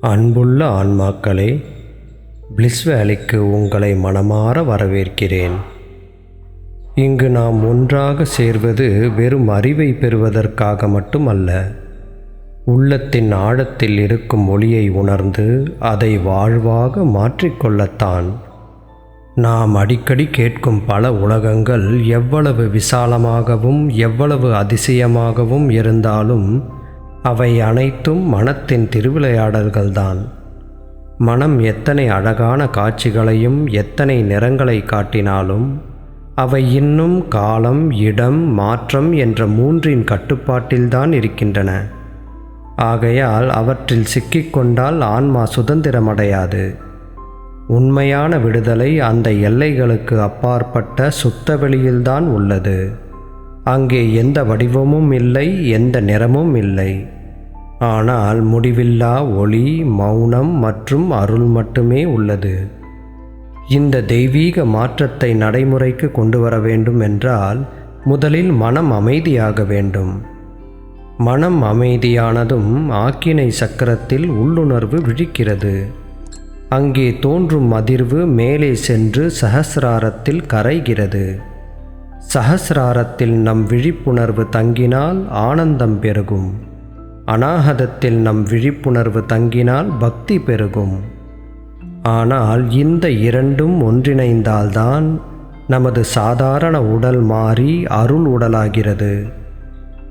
அன்புள்ள ஆன்மாக்களே பிளிஸ் வேலைக்கு உங்களை மனமாற வரவேற்கிறேன். இங்கு நாம் ஒன்றாக சேர்வது வெறும் அறிவை பெறுவதற்காக மட்டுமல்ல உள்ளத்தின் ஆழத்தில் இருக்கும் ஒளியை உணர்ந்து அதை வாழ்வாக மாற்றிக்கொள்ளத்தான். நாம் அடிக்கடி கேட்கும் பல உலகங்கள் எவ்வளவு விசாலமாகவும் எவ்வளவு அதிசயமாகவும் இருந்தாலும் அவை அனைத்தும் மனத்தின் திருவிளையாடல்கள்தான். மனம் எத்தனை அழகான காட்சிகளையும் எத்தனை நிறங்களை காட்டினாலும் அவை இன்னும் காலம் இடம் மாற்றம் என்ற மூன்றின் கட்டுப்பாட்டில்தான் இருக்கின்றன. ஆகையால் அவற்றில் சிக்கிக்கொண்டால் ஆன்மா சுதந்திரமடையாது. உண்மையான விடுதலை அந்த எல்லைகளுக்கு அப்பாற்பட்ட சுத்த வெளியில்தான் உள்ளது. அங்கே எந்த வடிவமும் இல்லை எந்த நிறமும் இல்லை. ஆனால் முடிவில்லா ஒளி மௌனம் மற்றும் அருள் மட்டுமே உள்ளது. இந்த தெய்வீக மாற்றத்தை நடைமுறைக்கு கொண்டு வர வேண்டும் என்றால் முதலில் மனம் அமைதியாக வேண்டும். மனம் அமைதியானதும் ஆக்கினை சக்கரத்தில் உள்ளுணர்வு விழிக்கிறது. அங்கே தோன்றும் அதிர்வு மேலே சென்று சஹசிராரத்தில் கரைகிறது. சஹசிராரத்தில் நம் விழிப்புணர்வு தங்கினால் ஆனந்தம் பெருகும். அநாகதத்தில் நம் விழிப்புணர்வு தங்கினால் பக்தி பெருகும். ஆனால் இந்த இரண்டும் ஒன்றிணைந்தால்தான் நமது சாதாரண உடல் மாறி அருள் உடலாகிறது.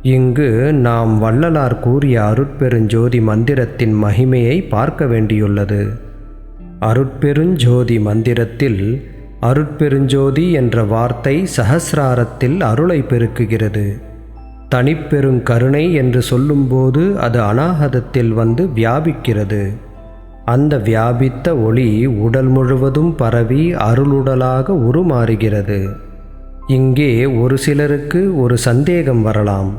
இங்கு நாம் வள்ளலார் கூறிய அருட்பெருஞ்சோதி மந்திரத்தின் மகிமையை பார்க்க வேண்டியுள்ளது. அருட்பெருஞ்சோதி மந்திரத்தில் அருட்பெருஞ்சோதி என்ற வார்த்தை சஹசிராரத்தில் அருளை பெருக்குகிறது. தனிப்பெருங்கருணை என்று சொல்லும்போது அது அநாகதத்தில் வந்து வியாபிக்கிறது. அந்த வியாபித்த ஒளி உடல் முழுவதும் பரவி அருளுடலாக உருமாறுகிறது. இங்கே ஒரு சிலருக்கு ஒரு சந்தேகம் வரலாம்.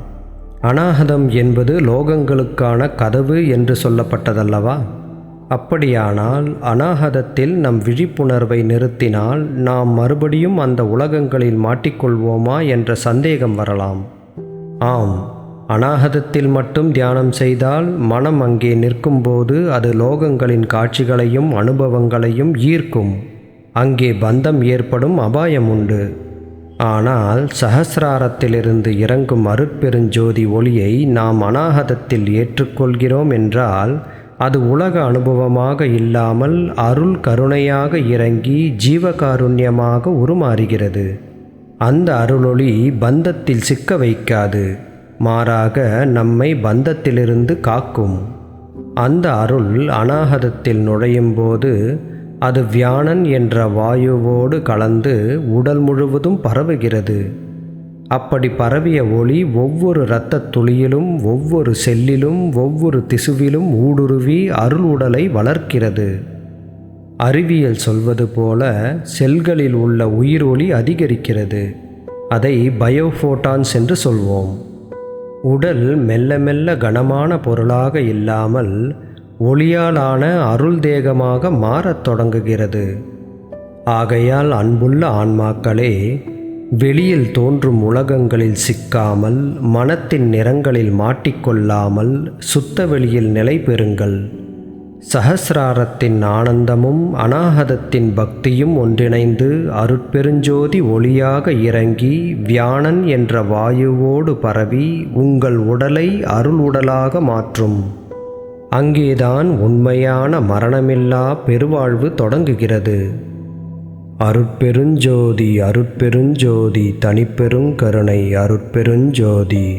அனாகதம் என்பது லோகங்களுக்கான கதவு என்று சொல்லப்பட்டதல்லவா? அப்படியானால் அநாகதத்தில் நம் விழிப்புணர்வை நிறுத்தினால் நாம் மறுபடியும் அந்த உலகங்களில் மாட்டிக்கொள்வோமா என்ற சந்தேகம் வரலாம். ஆம் அநாகதத்தில் மட்டும் தியானம் செய்தால் மனம் அங்கே நிற்கும்போது அது லோகங்களின் காட்சிகளையும் அனுபவங்களையும் ஈர்க்கும். அங்கே பந்தம் ஏற்படும் அபாயம் உண்டு. ஆனால் சஹசிராரத்திலிருந்து இறங்கும் அருட்பெருஞ்சோதி ஒளியை நாம் அநாகதத்தில் ஏற்றுக்கொள்கிறோம் என்றால் அது உலக அனுபவமாக இல்லாமல் அருள் கருணையாக இறங்கி ஜீவகாருண்யமாக உருமாறுகிறது. அந்த அருளொளி பந்தத்தில் சிக்க வைக்காது மாறாக நம்மை பந்தத்திலிருந்து காக்கும். அந்த அருள் அனாகதத்தில் நுழையும் போது அது வியானன் என்ற வாயுவோடு கலந்து உடல் முழுவதும் பரவுகிறது. அப்படி பரவிய ஒளி ஒவ்வொரு இரத்தத் துளியிலும் ஒவ்வொரு செல்லிலும் ஒவ்வொரு திசுவிலும் ஊடுருவி அருள் உடலை வளர்க்கிறது. அறிவியல் சொல்வது போல செல்களில் உள்ள உயிர் ஒளி அதிகரிக்கிறது. அதை பயோஃபோட்டான்ஸ் என்று சொல்வோம். உடல் மெல்ல மெல்ல கனமான பொருளாக இல்லாமல் ஒளியாலான அருள் தேகமாக மாறத் தொடங்குகிறது. ஆகையால் அன்புள்ள ஆன்மாக்களே வெளியில் தோன்றும் உலகங்களில் சிக்காமல் மனத்தின் நிறங்களில் மாட்டிக்கொள்ளாமல் சுத்த வெளியில் நிலை பெறுங்கள். சஹசிராரத்தின் ஆனந்தமும் அநாகதத்தின் பக்தியும் ஒன்றிணைந்து அருட்பெருஞ்சோதி ஒளியாக இறங்கி வியானன் என்ற வாயுவோடு பரவி உங்கள் உடலை அருள் உடலாக மாற்றும். அங்கேதான் உண்மையான மரணமில்லா பெருவாழ்வு தொடங்குகிறது. அருட்பெருஞ்சோதி அருட்பெருஞ்சோதி தனிப்பெருங்கருணை அருட்பெருஞ்சோதி.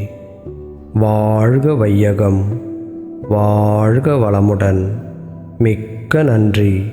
வாழ்க வையகம் வாழ்க வளமுடன். மிக்க நன்றி.